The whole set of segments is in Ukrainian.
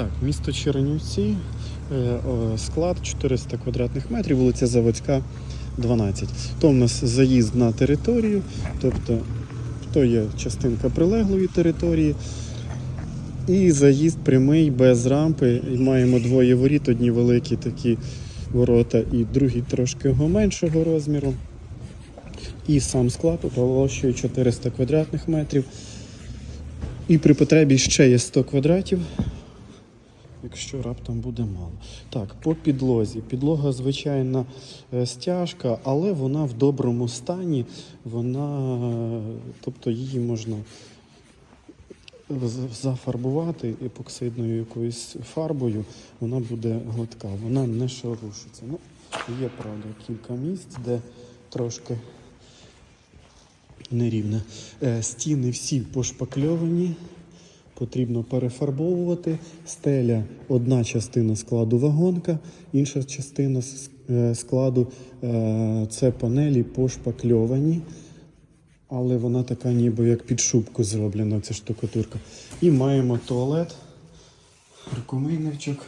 Так, місто Чернівці, е, склад 400 квадратних метрів, вулиця Заводська, 12. То в нас заїзд на територію, тобто то є частинка прилеглої території. І заїзд прямий без рампи. І маємо двоє воріт, одні великі такі ворота, і другі трошки меншого розміру. І сам склад площею 400 квадратних метрів. І при потребі ще є 100 квадратів, якщо раптом буде мало. Так, по підлозі. Підлога звичайна е, стяжка, але вона в доброму стані. Вона, е, тобто її можна зафарбувати епоксидною якоюсь фарбою, вона буде гладка, вона не шарушиться. Ну, є, правда, кілька місць, де трошки нерівне. Е, Стіни всі пошпакльовані, потрібно перефарбовувати. Стеля одна частина складу вагонка, інша частина е, складу е, це панелі пошпакльовані. Але вона така ніби як під шубку зроблена, ця штукатурка. І маємо туалет, рукомийничок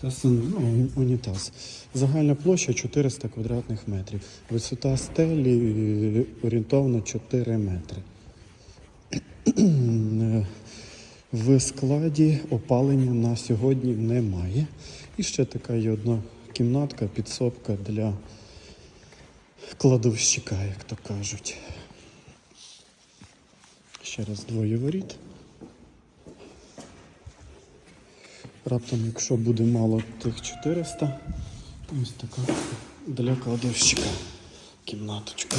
та ну, унітаз. Загальна площа 400 квадратних метрів. Висота стелі орієнтовно 4 метри. В складі опалення на сьогодні немає. І ще така є одна кімнатка, підсобка для кладовщика, як то кажуть. Ще раз двоє воріт. Раптом, якщо буде мало тих 400, ось така для кладовщика кімнаточка.